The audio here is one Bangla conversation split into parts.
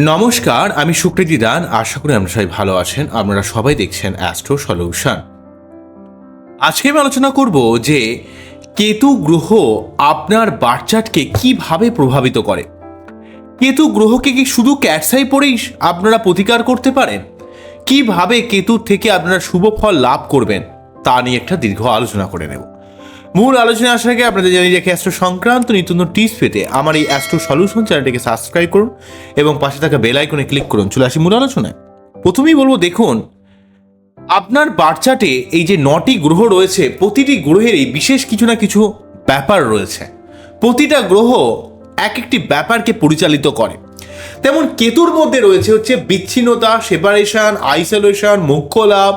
নমস্কার, আমি সুকৃতি দান। আশা করি আপনারা সবাই ভালো আছেন। আপনারা সবাই দেখছেন অ্যাস্ট্রো সলিউশন আজকে আমি আলোচনা করব যে কেতু গ্রহ আপনার বাচ্চাটকে কীভাবে প্রভাবিত করে। কেতু গ্রহকে কি শুধু ক্যাটসাই পড়েই আপনারা প্রতিকার করতে পারেন? কীভাবে কেতুর থেকে আপনারা শুভ ফল লাভ করবেন? তা নিয়ে একটা দীর্ঘ আলোচনা করে নেব। মূল আলোচনা আসার আগে আপনাদের জানিয়ে রাখি অ্যাস্ট্রো সংক্রান্ত নিত্য নতুন টিপস পেতে আমার এই অ্যাস্ট্রো সলিউশন চ্যানেলটিকে সাবস্ক্রাইব করুন এবং পাশে থাকা বেল আইকনে ক্লিক করুন। চলে আসি মূল আলোচনায়। প্রথমেই বলব, দেখুন, আপনার বাচ্চাটে এই যে নটি গ্রহ রয়েছে, প্রতিটি গ্রহেরই বিশেষ কিছু না কিছু ব্যাপার রয়েছে। প্রতিটা গ্রহ এক একটি ব্যাপারকে পরিচালিত করে। তেমন কেতুর মধ্যে রয়েছে হচ্ছে বিচ্ছিন্নতা সেপারেশন আইসোলেশন মোক্ষ লাভ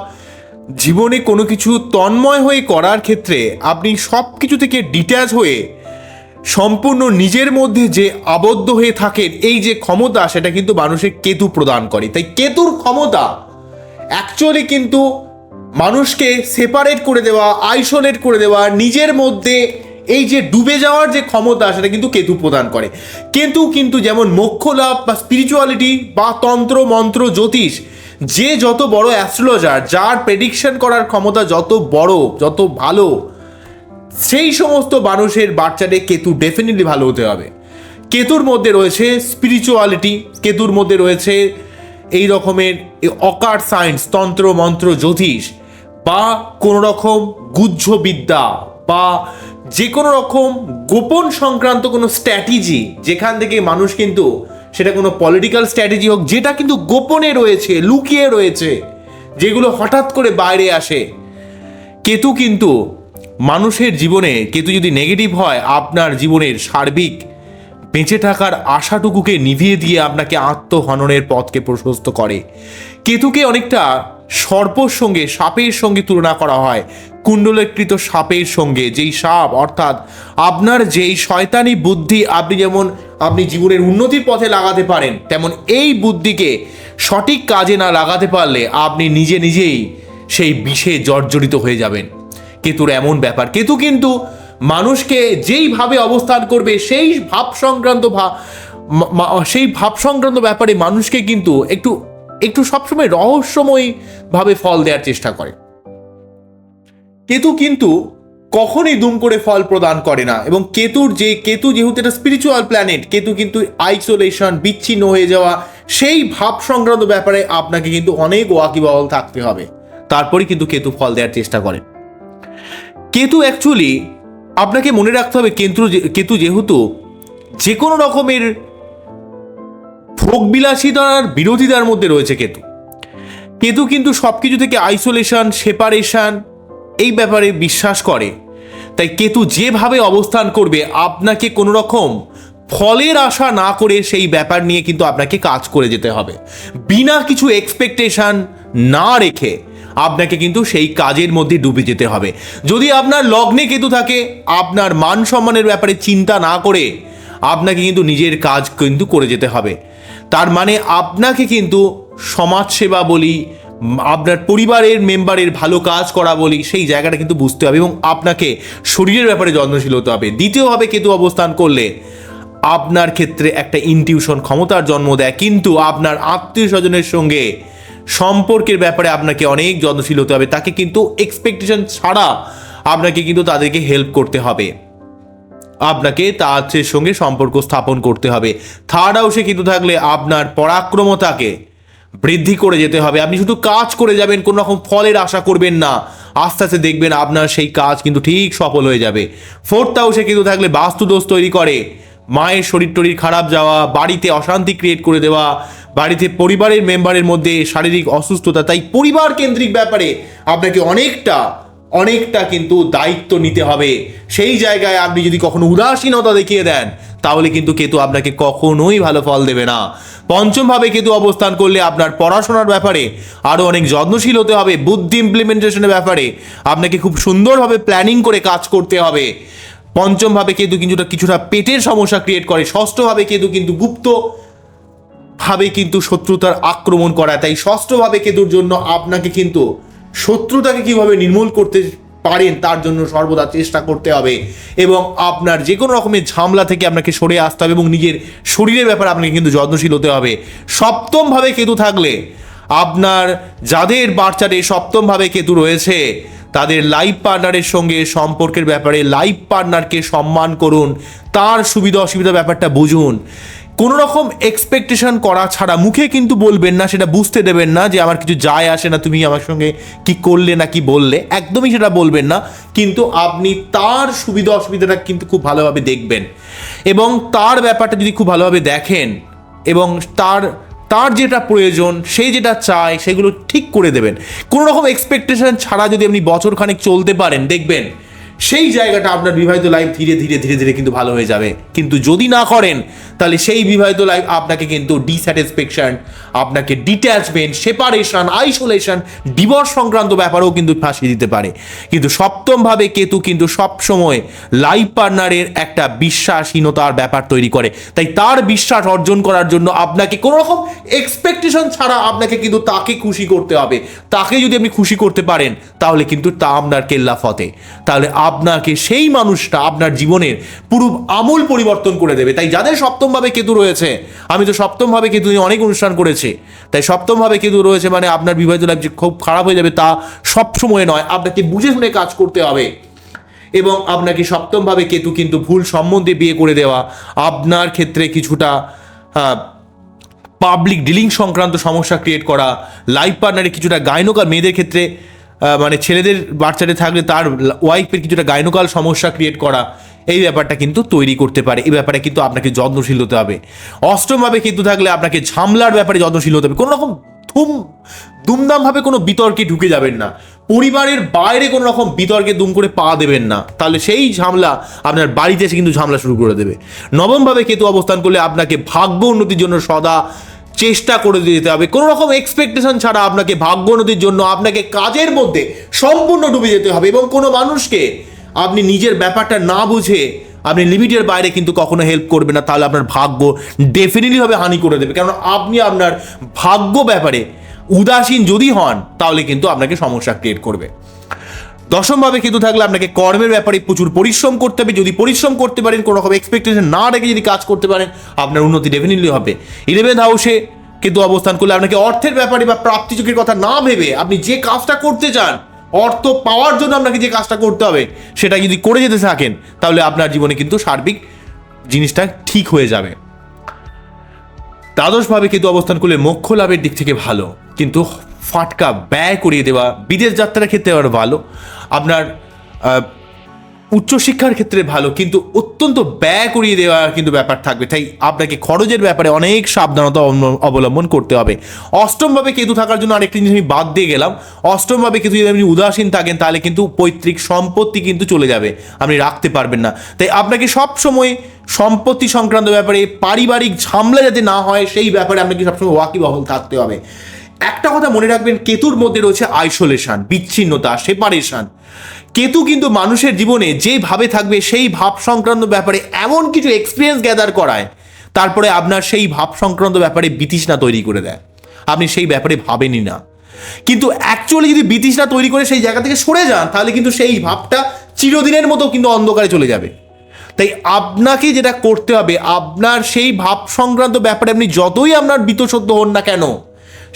জীবনে কোনো কিছু তন্ময় হয়ে করার ক্ষেত্রে আপনি সব কিছু থেকে ডিট্যাচ হয়ে সম্পূর্ণ নিজের মধ্যে যে আবদ্ধ হয়ে থাকেন, এই যে ক্ষমতা, সেটা কিন্তু মানুষের কেতু প্রদান করে। তাই কেতুর ক্ষমতা অ্যাকচুয়ালি কিন্তু মানুষকে সেপারেট করে দেওয়া আইসোলেট করে দেওয়া, নিজের মধ্যে এই যে ডুবে যাওয়ার যে ক্ষমতা, সেটা কিন্তু কেতু প্রদান করে। কেতু কিন্তু যেমন মোক্ষ লাভ বা স্পিরিচুয়ালিটি বা তন্ত্র, মন্ত্র, জ্যোতিষ যে যত বড় অ্যাস্ট্রোলজার, যার প্রেডিকশন করার ক্ষমতা যত বড়, যত ভালো, সেই সমস্ত মানুষের বাচ্চাদের কেতু ডেফিনেটলি ভালো হতে হবে। কেতুর মধ্যে রয়েছে স্পিরিচুয়ালিটি কেতুর মধ্যে রয়েছে এই রকমের অকার সায়েন্স তন্ত্র, মন্ত্র, জ্যোতিষ, বা কোনো রকম গুহ্য বিদ্যা, বা যে কোনো রকম গোপন সংক্রান্ত কোনো স্ট্র্যাটেজি যেখান থেকে মানুষ কিন্তু সেটা কোনো পলিটিক্যাল স্ট্র্যাটেজি হোক, যেটা কিন্তু গোপনে রয়েছে, লুকিয়ে রয়েছে, যেগুলো হঠাৎ করে বাইরে আসে। কেতু কিন্তু মানুষের জীবনে, কেতু যদি নেগেটিভ হয়, আপনার জীবনের সার্বিক বেঁচে থাকার আশাটুকুকে নিভিয়ে দিয়ে আপনাকে আত্মহননের পথকে প্রশস্ত করে। কেতুকে অনেকটা সর্পর সঙ্গে সাপের সঙ্গে তুলনা করা হয়। কুণ্ডলীকৃত সাপের সঙ্গে, যেই সাপ, অর্থাৎ আপনার যেই শয়তানি বুদ্ধি আপনি যেমন, আপনি জীবনের উন্নতির পথে লাগাতে পারেন, তেমন এই বুদ্ধিকে সঠিক কাজে না লাগাতে পারলে আপনি নিজে নিজেই সেই বিষে জর্জরিত হয়ে যাবেন। কেতুর এমন ব্যাপার। কেতু কিন্তু মানুষকে যেইভাবে অবস্থান করবে, সেই ভাব সংক্রান্ত ভা- সেই ভাব সংক্রান্ত ব্যাপারে মানুষকে কিন্তু একটু একটু সবসময় রহস্যময় ভাবে ফল দেওয়ার চেষ্টা করে। কেতু কিন্তু কখনই দুম করে ফল প্রদান করে না এবং কেতুর যে, কেতু যেহেতু একটা স্পিরিচুয়াল প্ল্যানেট কেতু কিন্তু আইসোলেশন বিচ্ছিন্ন হয়ে যাওয়া, সেই ভাব সংক্রান্ত ব্যাপারে আপনাকে কিন্তু অনেক ওয়াকিবহল থাকতে হবে। তারপরে কিন্তু কেতু ফল দেওয়ার চেষ্টা করে। কেতু অ্যাকচুয়ালি আপনাকে মনে রাখতে হবে কেতু কেতু যেহেতু যে কোনো রকমের ভোগবিলাসিতার বিরোধিতার মধ্যে রয়েছে কেতু। কেতু কিন্তু সব কিছু থেকে আইসোলেশন সেপারেশন এই ব্যাপারে বিশ্বাস করে। তাই কেতু যেভাবে অবস্থান করবে, আপনাকে কোনো রকম ফলের আশা না করে সেই ব্যাপার নিয়ে কিন্তু আপনাকে কাজ করে যেতে হবে। বিনা কিছু এক্সপেকটেশন না রেখে আপনাকে কিন্তু সেই কাজের মধ্যে ডুবে যেতে হবে। যদি আপনার লগ্নে কেতু থাকে, আপনার মান সম্মানের ব্যাপারে চিন্তা না করে আপনাকে কিন্তু নিজের কাজ কিন্তু করে যেতে হবে। তার মানে আপনাকে কিন্তু সমাজসেবা বলি, আপনার পরিবারের মেম্বারের ভালো কাজ করা বলি, সেই জায়গাটা কিন্তু বুঝতে হবে এবং আপনাকে শরীরের ব্যাপারে যত্নশীল হতে হবে। দ্বিতীয়ভাবে কেতু অবস্থান করলে আপনার ক্ষেত্রে একটা ইনটিউশন ক্ষমতার জন্ম দেয়, কিন্তু আপনার আত্মীয় স্বজনের সঙ্গে সম্পর্কের ব্যাপারে আপনাকে অনেক যত্নশীল হতে হবে। তাকে কিন্তু এক্সপেকটেশন ছাড়া আপনাকে কিন্তু তাদেরকে হেল্প করতে হবে। আপনাকে তাদের সঙ্গে সম্পর্ক স্থাপন করতে হবে। থার্ড হাউসে কিন্তু থাকলে আপনার পরাক্রমতাকে বৃদ্ধি করে যেতে হবে। আপনি শুধু কাজ করে যাবেন, কোনো রকম ফলের আশা করবেন না। আস্তে আস্তে দেখবেন আপনার সেই কাজ কিন্তু ঠিক সফল হয়ে যাবে। ফোর্থ হাউসে কিন্তু থাকলে বাস্তুদোষ তৈরি করে। মায়ের শরীর টরীর খারাপ যাওয়া, বাড়িতে অশান্তি ক্রিয়েট করে দেওয়া, বাড়িতে পরিবারের মেম্বারের মধ্যে শারীরিক অসুস্থতা, তাই পরিবার কেন্দ্রিক ব্যাপারে আপনাকে অনেকটা অনেকটা কিন্তু দায়িত্ব নিতে হবে। সেই জায়গায় আপনি যদি কখনো উদাসীনতা দেখিয়ে দেন, তাহলে কিন্তু কেতু আপনাকে কখনোই ভালো ফল দেবে না। পঞ্চমভাবে কেতু অবস্থান করলে আপনার পড়াশোনার ব্যাপারে আরও অনেক যত্নশীল হতে হবে, বুদ্ধি ইমপ্লিমেন্টেশনের ব্যাপারে আপনাকে খুব সুন্দরভাবে প্ল্যানিং করে কাজ করতে হবে। পঞ্চমভাবে কেতু কিছুটা কিছুটা পেটের সমস্যা ক্রিয়েট করে, ষষ্ঠভাবে কেতু কিন্তু গুপ্ত ভাবে কিন্তু শত্রুতার আক্রমণ করা তাই ষষ্ঠভাবে কেতুর জন্য আপনাকে কিন্তু শত্রুতাকে কীভাবে নির্মূল করতে পারেন, তার জন্য সর্বদা চেষ্টা করতে হবে। এবং আপনার যে কোনো রকমের ঝামলা থেকে আপনাকে সরে আসতে হবে এবং নিজের শরীরের ব্যাপারে আপনাকে কিন্তু যত্নশীল হতে হবে। সপ্তমভাবে কেতু থাকলে আপনার যাদের বাচ্চারে সপ্তমভাবে কেতু রয়েছে, তাদের লাইফ পার্টনারের সঙ্গে সম্পর্কের ব্যাপারে লাইফ পার্টনারকে সম্মান করুন। তার সুবিধা অসুবিধা ব্যাপারটা বুঝুন। কোনো রকম এক্সপেকটেশন করা ছাড়া মুখে কিন্তু বলবেন না, সেটা বুঝতে দেবেন না যে আমার কিছু যায় আসে না, তুমি আমার সঙ্গে কি করলে না কি বললে, একদমই সেটা বলবেন না। কিন্তু আপনি তার সুবিধা অসুবিধাটা কিন্তু খুব ভালোভাবে দেখবেন। এবং তার ব্যাপারটা যদি খুব ভালোভাবে দেখেন, এবং তার তার যেটা প্রয়োজন, সে যেটা চায়, সেগুলো ঠিক করে দেবেন। কোনো রকম এক্সপেকটেশন ছাড়া যদি আপনি বছর খানেক চলতে পারেন, দেখবেন সেই জায়গাটা আপনার বিবাহিত লাইফ ধীরে ধীরে ধীরে ধীরে কিন্তু ভালো হয়ে যাবে। কিন্তু যদি না করেন তাহলে সেই বিবাহিত লাইফ আপনাকে কিন্তু ডিস্যাটিসফ্যাকশন আপনাকে ডিট্যাচমেন্ট সেপারেশন আইসোলেশন ডিভোর্স সংক্রান্ত ব্যাপারেও কিন্তু ফাঁসিয়ে দিতে পারে। কিন্তু সপ্তমভাবে কেতু কিন্তু সবসময় লাইফ পার্টনারের একটা বিশ্বাসহীনতার ব্যাপার তৈরি করে। তাই তার বিশ্বাস অর্জন করার জন্য আপনাকে কোনো রকম এক্সপেকটেশন ছাড়া আপনাকে কিন্তু তাকে খুশি করতে হবে। তাকে যদি আপনি খুশি করতে পারেন, তাহলে কিন্তু তা আপনার কেল্লা ফতে। তাহলে আপনাকে সেই মানুষটা আপনার জীবনের পুরো আমূল পরিবর্তন করে দেবে। তাই যাদের সপ্তমভাবে কেতু রয়েছে। আমি তো সপ্তমভাবে কেতু নিয়ে অনেক অনুষ্ঠান করেছি। তাই সপ্তমভাবে কেতু রয়েছে মানে আপনার বিবাহিত লাইফ যে খুব খারাপ হয়ে যাবে তা সবসময় নয়। আপনাকে বুঝে শুনে কাজ করতে হবে। এবং আপনাকে সপ্তমভাবে কেতু কিন্তু ভুল সম্বন্ধে বিয়ে করে দেওয়া, আপনার ক্ষেত্রে কিছুটা পাবলিক ডিলিং সংক্রান্ত সমস্যা ক্রিয়েট করা লাইফ পার্টনারে কিছুটা গাইনোকাল মেয়েদের ক্ষেত্রে মানে ছেলেদের বাচ্চাদের থাকলে তার ওয়াইফের কিছুটা গাইনোকাল সমস্যা ক্রিয়েট করা এই ব্যাপারটা কিন্তু তৈরি করতে পারে। এই ব্যাপারে কিন্তু আপনাকে যত্নশীল হতে হবে। অষ্টমভাবে কিন্তু থাকলে আপনাকে ঝামলার ব্যাপারে যত্নশীল হতে হবে। কোনো রকম ধুম দুমদামভাবে কোনো বিতর্কে ঢুকে যাবেন না। পরিবারের বাইরে কোনো রকম বিতর্কে দুম করে পা দেবেন না। তাহলে সেই ঝামলা আপনার বাড়িতে এসে কিন্তু ঝামলা শুরু করে দেবে। নবমভাবে কেতু অবস্থান করলে আপনাকে ভাগ্য উন্নতির জন্য সদা চেষ্টা করে যেতে হবে। কোনো রকম এক্সপেকটেশন ছাড়া আপনাকে ভাগ্য উন্নতির জন্য আপনাকে কাজের মধ্যে সম্পূর্ণ ডুবে যেতে হবে এবং কোনো মানুষকে আপনি নিজের ব্যাপারটা না বুঝে আপনি লিমিটের বাইরে কিন্তু কখনো হেল্প করবে না, তাহলে আপনার ভাগ্য ডেফিনেটলি ভাবে হানি করে দেবে। কারণ আপনি আপনার ভাগ্য ব্যাপারে উদাসীন যদি হন, তাহলে কিন্তু আপনাকে সমস্যা ক্রিয়েট করবে। দশমভাবে কিন্তু থাকলে আপনাকে কর্মের ব্যাপারে প্রচুর পরিশ্রম করতে হবে। যদি পরিশ্রম করতে পারেন, কোনো রকম এক্সপেকটেশন না রেখে যদি কাজ করতে পারেন, আপনার উন্নতি ডেফিনেটলি হবে। ইলেভেন্থ হাউসে কিন্তু অবস্থান করলে আপনাকে অর্থের ব্যাপারে বা প্রাপ্তি চোখের কথা না ভেবে আপনি যে কাজটা করতে চান অর্থ পাওয়ার জন্য আপনাকে যে কাজটা করতে হবে, সেটা যদি করে যেতে থাকেন, তাহলে আপনার জীবনে কিন্তু সার্বিক জিনিসটা ঠিক হয়ে যাবে। দ্বাদশভাবে কিন্তু অবস্থান করলে মোক্ষ লাভের দিক থেকে ভালো, কিন্তু ফাটকা ব্যয় করিয়ে দেওয়া, বিদেশ যাত্রার ক্ষেত্রে আবার ভালো। আপনার উচ্চশিক্ষার ক্ষেত্রে ভালো, কিন্তু অত্যন্ত ব্যয় করিয়ে দেওয়া কিন্তু ব্যাপার থাকবে। তাই আপনাকে খরচের ব্যাপারে অনেক সাবধানতা অবলম্বন- করতে হবে। অষ্টমভাবে কেতু থাকার জন্য আরেকটি জিনিস আমি বাদ দিয়ে গেলাম। অষ্টমভাবে কেতু যদি আপনি উদাসীন থাকেন, তাহলে কিন্তু পৈতৃক সম্পত্তি কিন্তু চলে যাবে, আপনি রাখতে পারবেন না। তাই আপনাকে সব সময় সম্পত্তি সংক্রান্ত ব্যাপারে পারিবারিক ঝামলা যাতে না হয়, সেই ব্যাপারে আপনাকে সবসময় ওয়াকিবহল থাকতে হবে। একটা কথা মনে রাখবেন, কেতুর মধ্যে রয়েছে আইসোলেশন বিচ্ছিন্নতা সেপারেশন কেতু কিন্তু মানুষের জীবনে যেভাবে থাকবে, সেই ভাব সংক্রান্ত ব্যাপারে এমন কিছু এক্সপিরিয়েন্স গ্যাদার করায়, তারপরে আপনার সেই ভাব সংক্রান্ত ব্যাপারে বিতৃষ্ণা তৈরি করে দেয়। আপনি সেই ব্যাপারে ভাবেনই না। কিন্তু অ্যাকচুয়ালি যদি বিতৃষ্ণা তৈরি করে সেই জায়গা থেকে সরে যান, তাহলে কিন্তু সেই ভাবটা চিরদিনের মতো কিন্তু অন্ধকারে চলে যাবে। তাই আপনাকে যেটা করতে হবে, আপনার সেই ভাব সংক্রান্ত ব্যাপারে আপনি যতই আপনার বিতসদ্য হন না কেন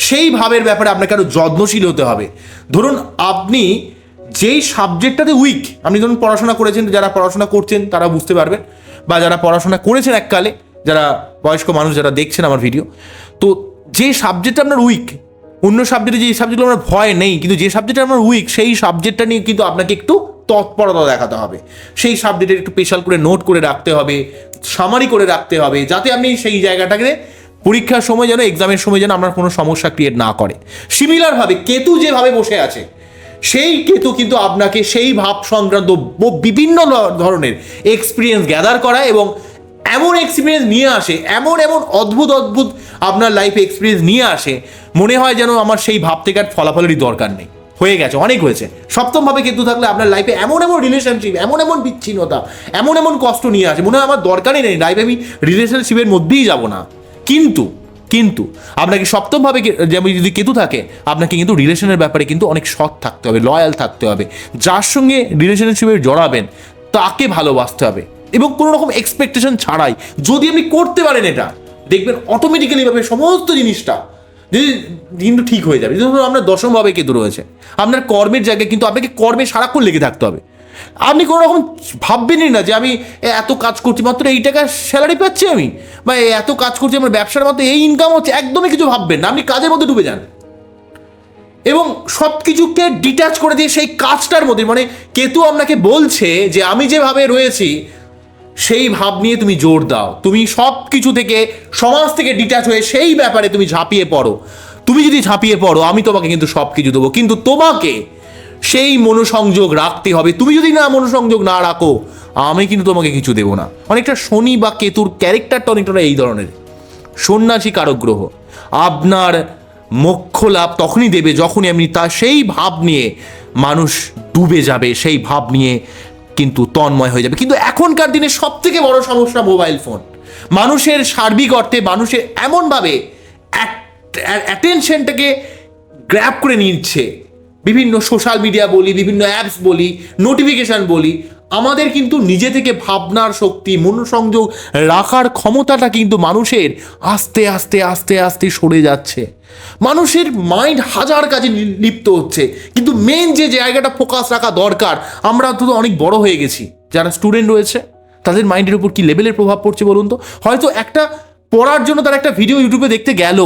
সেই ভাবের ব্যাপারে আপনাকে আরও যত্নশীল হতে হবে। ধরুন আপনি যেই সাবজেক্টটাতে উইক আপনি ধরুন পড়াশোনা করেছেন, যারা পড়াশোনা করছেন তারা বুঝতে পারবেন, বা যারা পড়াশোনা করেছেন এককালে, যারা বয়স্ক মানুষ যারা দেখছেন আমার ভিডিও তো যে সাবজেক্টটা আপনার উইক অন্য সাবজেক্টে যে সাবজেক্টগুলো আমার ভয় নেই, কিন্তু যে সাবজেক্টটা আমার উইক সেই সাবজেক্টটা নিয়ে কিন্তু আপনাকে একটু তৎপরতা দেখাতে হবে। সেই সাবজেক্টের একটু স্পেশাল করে নোট করে রাখতে হবে সামারি করে রাখতে হবে, যাতে আপনি সেই জায়গাটাকে পরীক্ষার সময় যেন এক্সামের সময় যেন আপনার কোনো সমস্যা ক্রিয়েট না করে। সিমিলারভাবে কেতু যেভাবে বসে আছে, সেই কেতু কিন্তু আপনাকে সেই ভাব সংক্রান্ত বিভিন্ন ধরনের এক্সপিরিয়েন্স গ্যাদার করায় এবং এমন এক্সপিরিয়েন্স নিয়ে আসে, এমন এমন অদ্ভুত অদ্ভুত আপনার লাইফে এক্সপিরিয়েন্স নিয়ে আসে, মনে হয় যেন আমার সেই ভাব থেকে আর ফলাফলেরই দরকার নেই। হয়ে গেছে, অনেক হয়েছে। সপ্তমভাবে কেতু থাকলে আপনার লাইফে এমন এমন রিলেশনশিপ এমন এমন বিচ্ছিন্নতা, এমন এমন কষ্ট নিয়ে আসে, মনে হয় আমার দরকারই নেই লাইফে আমি রিলেশনশিপের মধ্যেই যাব না। কিন্তু কিন্তু, আপনাকে সপ্তমভাবে যেমন যদি কেতু থাকে, আপনাকে কিন্তু রিলেশনের ব্যাপারে কিন্তু অনেক সৎ থাকতে হবে, লয়াল থাকতে হবে। যার সঙ্গে রিলেশনশিপে জড়াবেন, তাকে ভালোবাসতে হবে। এবং কোনো রকম এক্সপেকটেশন ছাড়াই, যদি আপনি করতে পারেন এটা, দেখবেন অটোমেটিক্যালি ভাবে সমস্ত জিনিসটা, যদি কিন্তু ঠিক হয়ে যাবে। যেমন আপনার দশমভাবে কেতু রয়েছে, আপনার কর্মের জায়গায় কিন্তু আপনাকে কর্মে সারাক্ষণ লেগে থাকতে হবে। আপনি কোনো রকম ভাববেনই না যে আমি এত কাজ করছি, মাত্র এই টাকা স্যালারি পাচ্ছি আমি। বা এত কাজ করছি, আমার ব্যবসার মতো এই ইনকাম হচ্ছে, একদমই কিছু ভাববেন না। আপনি কাজের মধ্যে ডুবে যান। এবং সব কিছুকে ডিটাচ করে দিয়ে সেই কাজটার মধ্যে মানে কেতু আপনাকে বলছে যে, আমি যেভাবে রয়েছি, সেই ভাব নিয়ে তুমি জোর দাও। তুমি সব কিছু থেকে, সমাজ থেকে ডিটাচ হয়ে সেই ব্যাপারে তুমি ঝাঁপিয়ে পড়ো। তুমি যদি ঝাঁপিয়ে পড়ো, আমি তোমাকে কিন্তু সব কিছু দেবো। কিন্তু তোমাকে সেই মনোসংযোগ রাখতে হবে। তুমি যদি না মনোসংযোগ না রাখো, আমি কিন্তু তোমাকে কিছু দেবো না। অনেকটা শনি বা কেতুর ক্যারেক্টারটা অনেকটা এই ধরনের। সন্ন্যাসী কারক গ্রহ আপনার মোক্ষ লাভ তখনই দেবে যখনই আপনি তা সেই ভাব নিয়ে মানুষ ডুবে যাবে, সেই ভাব নিয়ে কিন্তু তন্ময় হয়ে যাবে। কিন্তু এখনকার দিনে সব থেকে বড় সমস্যা মোবাইল ফোন। মানুষের সার্বিক অর্থে মানুষের এমনভাবে অ্যাটেনশনটাকে গ্র্যাপ করে নিচ্ছে। বিভিন্ন সোশ্যাল মিডিয়া বলি, বিভিন্ন অ্যাপস বলি নোটিফিকেশন বলি, আমাদের কিন্তু নিজে থেকে ভাবনার শক্তি, মনোসংযোগ রাখার ক্ষমতাটা কিন্তু মানুষের আস্তে আস্তে আস্তে আস্তে সরে যাচ্ছে। মানুষের মাইন্ড হাজার কাজে লিপ্ত হচ্ছে। কিন্তু মেন যে জায়গাটা ফোকাস রাখা দরকার, আমরা তো অনেক বড় হয়ে গেছি। যারা স্টুডেন্ট রয়েছে, তাদের মাইন্ডের উপর কি লেভেলের প্রভাব পড়ছে বলুন তো? হয়তো একটা পড়ার জন্য তারা একটা ভিডিও ইউটিউবে দেখতে গেল।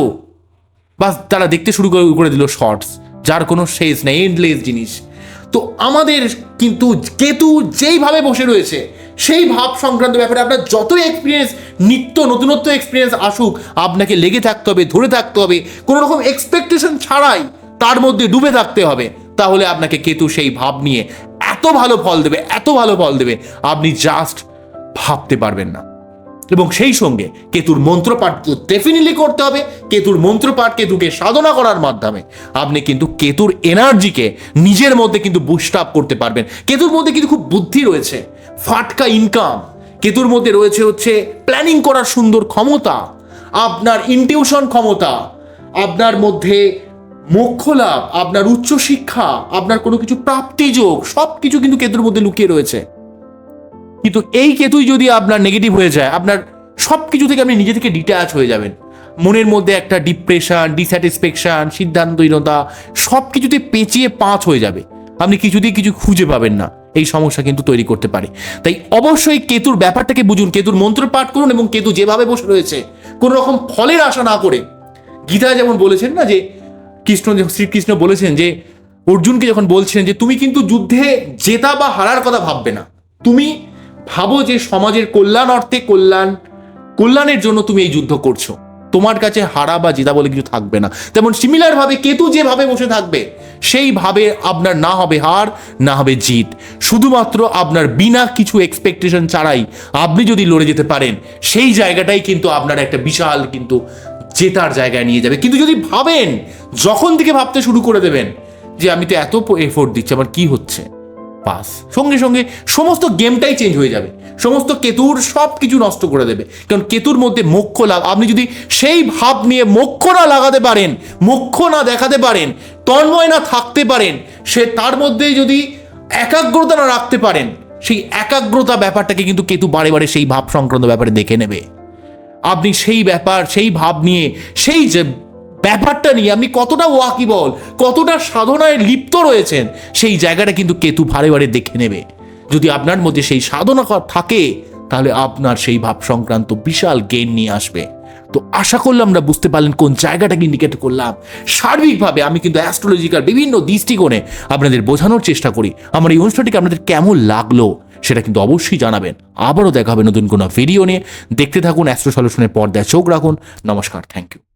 বা তারা দেখতে শুরু করে দিল শর্টস যার কোনো শেষ নেই এন্ডলেস জিনিস। তো আমাদের কিন্তু কেতু যেইভাবে বসে রয়েছে, সেই ভাব সংক্রান্ত ব্যাপারে আপনার যতই এক্সপিরিয়েন্স নিত্য নতুনত্ব এক্সপিরিয়েন্স আসুক, আপনাকে লেগে থাকতে হবে, ধরে থাকতে হবে। কোনো রকম এক্সপেকটেশন ছাড়াই তার মধ্যে ডুবে থাকতে হবে। তাহলে আপনাকে কেতু সেই ভাব নিয়ে এত ভালো ফল দেবে, এত ভালো ফল দেবে, আপনি জাস্ট ভাবতে পারবেন না। এবং সেই সঙ্গে কেতুর মন্ত্রপাঠ তো ডেফিনেটলি করতে হবে। কেতুর মন্ত্রপাঠ কেতুকে সাধনা করার মাধ্যমে আপনি কিন্তু কেতুর এনার্জিকে নিজের মধ্যে কিন্তু বুস্ট আপ করতে পারবেন। কেতুর মধ্যে কিন্তু খুব বুদ্ধি রয়েছে, ফাটকা ইনকাম কেতুর মধ্যে রয়েছে হচ্ছে প্ল্যানিং করার সুন্দর ক্ষমতা, আপনার ইনটিউশন ক্ষমতা, আপনার মধ্যে মোক্ষ লাভ, আপনার উচ্চশিক্ষা আপনার কোনো কিছু প্রাপ্তিযোগ সব কিছু কিন্তু কেতুর মধ্যে লুকিয়ে রয়েছে। কিন্তু এই কেতুই যদি আপনার নেগেটিভ হয়ে যায়, আপনার সব কিছু থেকে আপনি নিজে থেকে ডিট্যাচ হয়ে যাবেন। মনের মধ্যে একটা ডিপ্রেশন ডিস্যাটিসফ্যাকশন সিদ্ধান্তহীনতা সব কিছুতে পেঁচিয়ে পাঁচ হয়ে যাবে। আপনি কিছুতেই কিছু খুঁজে পাবেন না। এই সমস্যা কিন্তু তৈরি করতে পারে। তাই অবশ্যই কেতুর ব্যাপারটাকে বুঝুন, কেতুর মন্ত্র পাঠ করুন এবং কেতু যেভাবে বসে রয়েছে কোনো রকম ফলের আশা না করে। গীতা যেমন বলেছেন না যে, কৃষ্ণ শ্রীকৃষ্ণ বলেছেন যে, অর্জুনকে যখন বলছেন যে, তুমি কিন্তু যুদ্ধে জেতা বা হারার কথা ভাববে না। তুমি ভাবো যে সমাজের কল্যাণ অর্থে কল্যাণ। কল্যাণের জন্য তুমি এই যুদ্ধ করছ। তোমার কাছে হারা বা জেতা বলে কিছু থাকবে না। তেমন সিমিলার ভাবে কেতু যেভাবে বসে থাকবে সেইভাবে আপনার না হবে হার, না হবে জিত। শুধুমাত্র আপনার বিনা কিছু এক্সপেকটেশন ছাড়াই আপনি যদি লড়ে যেতে পারেন, সেই জায়গাটাই কিন্তু আপনার একটা বিশাল কিন্তু জেতার জায়গায় নিয়ে যাবে। কিন্তু যদি ভাবেন, যখন থেকে ভাবতে শুরু করে দেবেন যে আমি তো এত এফোর্ট দিচ্ছি আমার কি হচ্ছে? পাস। সঙ্গে সঙ্গে সমস্ত গেমটাই চেঞ্জ হয়ে যাবে। সমস্ত কেতুর সব কিছু নষ্ট করে দেবে। কারণ কেতুর মধ্যে মোক্ষ লাভ। আপনি যদি সেই ভাব নিয়ে মোক্ষ না লাগাতে পারেন, মোক্ষ না দেখাতে পারেন, তন্ময় না থাকতে পারেন, সে তার মধ্যে যদি একাগ্রতা না রাখতে পারেন, সেই একাগ্রতা ব্যাপারটাকে কিন্তু কেতু বারে বারে সেই ভাব সংক্রান্ত ব্যাপারে দেখে নেবে। আপনি সেই ব্যাপার, সেই ভাব নিয়ে, সেই যে ব্যাপারটা নিয়ে আপনি কতটা ওয়াকিবল, কতটা সাধনায় লিপ্ত রয়েছেন, সেই জায়গাটা কিন্তু কেতু ভারে ভারে দেখে নেবে। যদি আপনার মধ্যে সেই সাধনা থাকে, তাহলে আপনার সেই ভাব সংক্রান্ত বিশাল গেইন নিয়ে আসবে। তো আশা করলাম আমরা বুঝতে পারলেন কোন জায়গাটাকে ইন্ডিকেট করলাম। সার্বিকভাবে আমি কিন্তু অ্যাস্ট্রোলজিক্যাল বিভিন্ন দৃষ্টিকোণে আপনাদের বোঝানোর চেষ্টা করি। আমার এই অনুষ্ঠানটিকে আপনাদের কেমন লাগল, সেটা কিন্তু অবশ্যই জানাবেন। আবারও দেখা হবে নতুন কোনো ভিডিও নিয়ে। দেখতে থাকুন অ্যাস্ট্রো সলিউশনের পর্দায় চোখ রাখুন। নমস্কার থ্যাংক ইউ